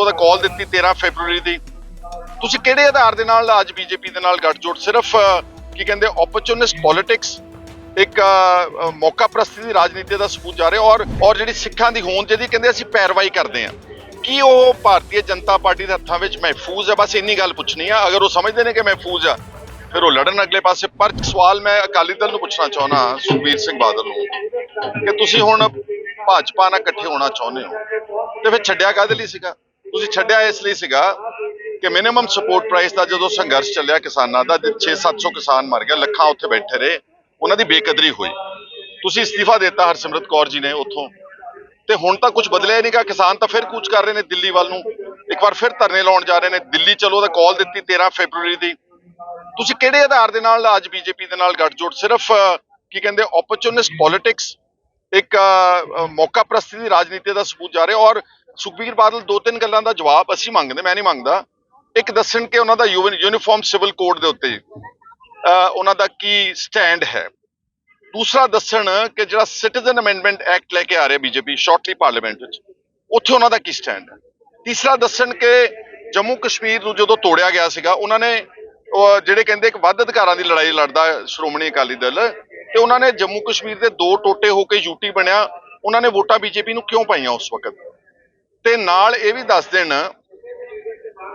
ਚਲੋ ਤਾਂ ਕਾਲ ਦਿੱਤੀ 13 ਫੈਬਰੂਅਰੀ ਦੀ। ਤੁਸੀਂ ਕਿਹੜੇ ਆਧਾਰ ਦੇ ਨਾਲ ਅੱਜ ਬੀਜੇਪੀ ਦੇ ਨਾਲ ਗੱਠਜੋੜ? ਸਿਰਫ ਕੀ ਕਹਿੰਦੇ ਓਪਰਚੁਨਿਸਟ ਪੋਲਿਟਿਕਸ ਇੱਕ ਮੌਕਾ ਪ੍ਰਸਤੀ ਦੀ ਰਾਜਨੀਤੀ ਦਾ ਸਬੂਤ ਜਾ ਰਿਹਾ ਔਰ ਔਰ ਜਿਹੜੀ ਸਿੱਖਾਂ ਦੀ ਹੋਂਦ ਜਿਹਦੀ ਕਹਿੰਦੇ ਅਸੀਂ ਪੈਰਵਾਈ ਕਰਦੇ ਹਾਂ। ਕੀ ਉਹ ਭਾਰਤੀ ਜਨਤਾ ਪਾਰਟੀ ਦੇ ਹੱਥਾਂ ਵਿੱਚ ਮਹਿਫੂਜ਼ ਹੈ? ਬਸ ਇੰਨੀ ਗੱਲ ਪੁੱਛਣੀ ਆ। ਅਗਰ ਉਹ ਸਮਝਦੇ ਨੇ ਕਿ ਮਹਿਫੂਜ਼ ਆ, ਫਿਰ ਉਹ ਲੜਨ ਅਗਲੇ ਪਾਸੇ। ਪਰ ਸਵਾਲ ਮੈਂ ਅਕਾਲੀ ਦਲ ਨੂੰ ਪੁੱਛਣਾ ਚਾਹੁੰਦਾ ਸੁਖਬੀਰ ਸਿੰਘ ਬਾਦਲ ਨੂੰ, ਕਿ ਤੁਸੀਂ ਹੁਣ ਭਾਜਪਾ ਨਾਲ ਇਕੱਠੇ ਹੋਣਾ ਚਾਹੁੰਦੇ ਹੋ? ਤੇ ਫਿਰ ਛੱਡਿਆ ਕਾਹਦੇ ਲਈ ਸੀਗਾ? ਤੁਸੀਂ ਛੱਡਿਆ ਇਸ ਲਈ ਸੀਗਾ ਕਿ ਮਿਨੀਮਮ ਸਪੋਰਟ ਪ੍ਰਾਈਸ ਦਾ ਜਦੋਂ ਸੰਘਰਸ਼ ਚੱਲਿਆ ਕਿਸਾਨਾਂ ਦਾ 6-700 ਕਿਸਾਨ ਮਰ ਗਿਆ ਲੱਖਾਂ ਉੱਥੇ ਬੈਠੇ ਰਹੇ, ਉਹਨਾਂ ਦੀ ਬੇਕਦਰੀ ਹੋਈ। ਤੁਸੀਂ ਅਸਤੀਫਾ ਦਿੱਤਾ ਹਰਸਿਮਰਤ ਕੌਰ ਜੀ ਨੇ ਉੱਥੋਂ। ਤੇ ਹੁਣ ਤਾਂ ਕੁਝ ਬਦਲਿਆ ਨਹੀਂਗਾ, ਕਿਸਾਨ ਤਾਂ ਫਿਰ ਕੂਚ ਕਰ ਰਹੇ ਨੇ ਦਿੱਲੀ ਵੱਲ ਨੂੰ। ਇੱਕ ਵਾਰ ਫਿਰ ਧਰਨੇ ਲਾਉਣ ਜਾ ਰਹੇ ਨੇ, ਦਿੱਲੀ ਚਲੋ ਤਾਂ ਕਾਲ ਦਿੱਤੀ 13 ਫੈਬਰੂਅਰੀ ਦੀ। ਤੁਸੀਂ ਕਿਹੜੇ ਆਧਾਰ ਦੇ ਨਾਲ ਅੱਜ ਬੀਜੇਪੀ ਦੇ ਨਾਲ ਗੱਠਜੋੜ, ਸਿਰਫ ਕੀ ਕਹਿੰਦੇ ਓਪਰਚੁਨਿਸਟ ਪੋਲਿਟਿਕਸ ਇੱਕ ਮੌਕਾ ਪ੍ਰਸਤੀ ਦੀ ਰਾਜਨੀਤੀ ਦਾ ਸਬੂਤ ਜਾ ਰਿਹਾ ਔਰ ਸੁਖਬੀਰ ਬਾਦਲ ਦੋ ਤਿੰਨ ਗੱਲਾਂ ਦਾ ਜਵਾਬ ਅਸੀਂ ਮੰਗਦੇ, ਮੈਂ ਨਹੀਂ ਮੰਗਦਾ। ਇੱਕ ਦੱਸਣ ਕਿ ਉਹਨਾਂ ਦਾ ਯੂਨੀਫਾਰਮ ਸਿਵਲ ਕੋਡ ਦੇ ਉੱਤੇ ਉਹਨਾਂ ਦਾ ਕੀ ਸਟੈਂਡ ਹੈ। ਦੂਸਰਾ ਦੱਸਣ ਕਿ ਜਿਹੜਾ ਸਿਟੀਜ਼ਨ ਅਮੈਂਡਮੈਂਟ ਐਕਟ ਲੈ ਕੇ ਆ ਰਿਹਾ ਬੀਜੇਪੀ ਸ਼ਾਰਟਲੀ ਪਾਰਲੀਮੈਂਟ ਵਿੱਚ, ਉੱਥੇ ਉਹਨਾਂ ਦਾ ਕੀ ਸਟੈਂਡ ਹੈ। ਤੀਸਰਾ ਦੱਸਣ ਕਿ ਜੰਮੂ ਕਸ਼ਮੀਰ ਨੂੰ ਜਦੋਂ ਤੋੜਿਆ ਗਿਆ ਸੀਗਾ, ਉਹਨਾਂ ਨੇ ਜਿਹੜੇ ਕਹਿੰਦੇ ਇੱਕ ਵੱਧ ਅਧਿਕਾਰਾਂ ਦੀ ਲੜਾਈ ਲੜਦਾ ਸ਼੍ਰੋਮਣੀ ਅਕਾਲੀ ਦਲ, ਤੇ ਉਹਨਾਂ ਨੇ ਜੰਮੂ ਕਸ਼ਮੀਰ ਦੇ ਦੋ ਟੋਟੇ ਹੋ ਕੇ ਯੂਟੀ ਬਣਿਆ, ਉਹਨਾਂ ਨੇ ਵੋਟਾਂ ਬੀਜੇਪੀ ਨੂੰ ਕਿਉਂ ਪਾਈਆਂ ਉਸ ਵਕਤ? ਤੇ ਨਾਲ ਇਹ ਵੀ ਦੱਸ ਦੇਣ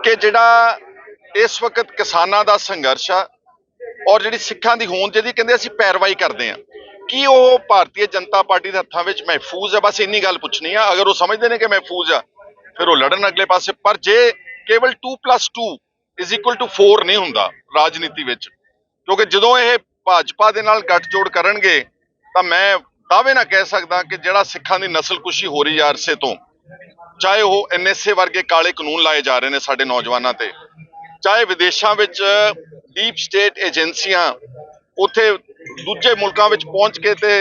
ਕਿ ਜਿਹੜਾ ਇਸ ਵਕਤ ਕਿਸਾਨਾਂ ਦਾ ਸੰਘਰਸ਼ ਆ ਔਰ ਜਿਹੜੀ ਸਿੱਖਾਂ ਦੀ ਹੋਂਦ ਜਿਹਦੀ ਕਹਿੰਦੇ ਅਸੀਂ ਪੈਰਵਾਈ ਕਰਦੇ ਹਾਂ। ਕੀ ਉਹ ਭਾਰਤੀ ਜਨਤਾ ਪਾਰਟੀ ਦੇ ਹੱਥਾਂ ਵਿੱਚ ਮਹਿਫੂਜ਼ ਹੈ ਬਸ ਇੰਨੀ ਗੱਲ ਪੁੱਛਣੀ ਆ। ਅਗਰ ਉਹ ਸਮਝਦੇ ਨੇ ਕਿ ਮਹਿਫੂਜ਼ ਆ, ਫਿਰ ਉਹ ਲੜਨ ਅਗਲੇ ਪਾਸੇ। ਪਰ ਜੇ ਕੇਵਲ 2 2 4 ਨਹੀਂ ਹੁੰਦਾ ਰਾਜਨੀਤੀ ਵਿੱਚ, ਕਿਉਂਕਿ ਜਦੋਂ ਇਹ ਭਾਜਪਾ ਦੇ ਨਾਲ ਗੱਠਜੋੜ ਕਰਨਗੇ, ਤਾਂ ਮੈਂ ਦਾਅਵੇ ਨਾਲ ਕਹਿ ਸਕਦਾ ਕਿ ਜਿਹੜਾ ਸਿੱਖਾਂ ਦੀ ਨਸਲਕੁਸ਼ੀ ਹੋ ਰਹੀ ਆ ਅਰਸੇ ਤੋਂ ਚਾਹੇ ਉਹ ਐਨਐਸਏ ਵਰਗੇ ਕਾਲੇ ਕਾਨੂੰਨ ਲਾਏ ਜਾ ਰਹੇ ਨੇ ਸਾਡੇ ਨੌਜਵਾਨਾਂ ਤੇ ਚਾਹੇ ਵਿਦੇਸ਼ਾਂ ਵਿੱਚ ਡੀਪ ਸਟੇਟ ਏਜੰਸੀਆਂ ਉੱਥੇ ਦੂਜੇ ਮੁਲਕਾਂ ਵਿੱਚ ਪਹੁੰਚ ਕੇ ਤੇ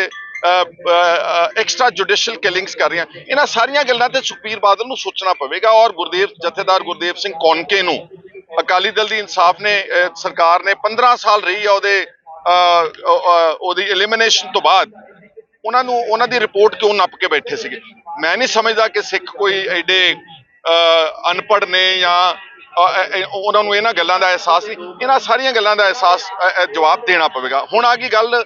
ਐਕਸਟਰਾ ਜੁਡੀਸ਼ੀਅਲ ਕਿਲਿੰਗਸ ਕਰ ਰਹੀਆਂ। ਇਹਨਾਂ ਸਾਰੀਆਂ ਗੱਲਾਂ ਤੇ ਸੁਖਬੀਰ ਬਾਦਲ ਨੂੰ ਸੋਚਣਾ ਪਵੇਗਾ ਔਰ ਗੁਰਦੇਵ ਜਥੇਦਾਰ ਗੁਰਦੇਵ ਸਿੰਘ ਕੌਨਕੇ ਨੂੰ ਅਕਾਲੀ ਦਲ ਦੀ ਇਨਸਾਫ ਨੇ ਸਰਕਾਰ ਨੇ 15 ਸਾਲ ਰਹੀ ਆ ਉਹਦੇ ਅਹ, ਉਹਦੀ ਐਲੀਮੀਨੇਸ਼ਨ ਤੋਂ ਬਾਅਦ। ਉਹਨਾਂ ਨੂੰ, ਉਹਨਾਂ ਦੀ ਰਿਪੋਰਟ ਕਿਉਂ ਨੱਪ ਕੇ ਬੈਠੇ ਸੀਗੇ? ਮੈਂ ਨਹੀਂ ਸਮਝਦਾ ਕਿ ਸਿੱਖ ਕੋਈ ਐਡੇ ਅਨਪੜ੍ਹ ਨੇ ਜਾਂ ਉਹਨਾਂ ਨੂੰ ਇਹਨਾਂ ਗੱਲਾਂ ਦਾ ਅਹਿਸਾਸ ਨਹੀਂ। ਇਹਨਾਂ ਸਾਰੀਆਂ ਗੱਲਾਂ ਦਾ ਅਹਿਸਾਸ ਜਵਾਬ ਦੇਣਾ ਪਵੇਗਾ। ਹੁਣ ਆ ਗਈ ਗੱਲ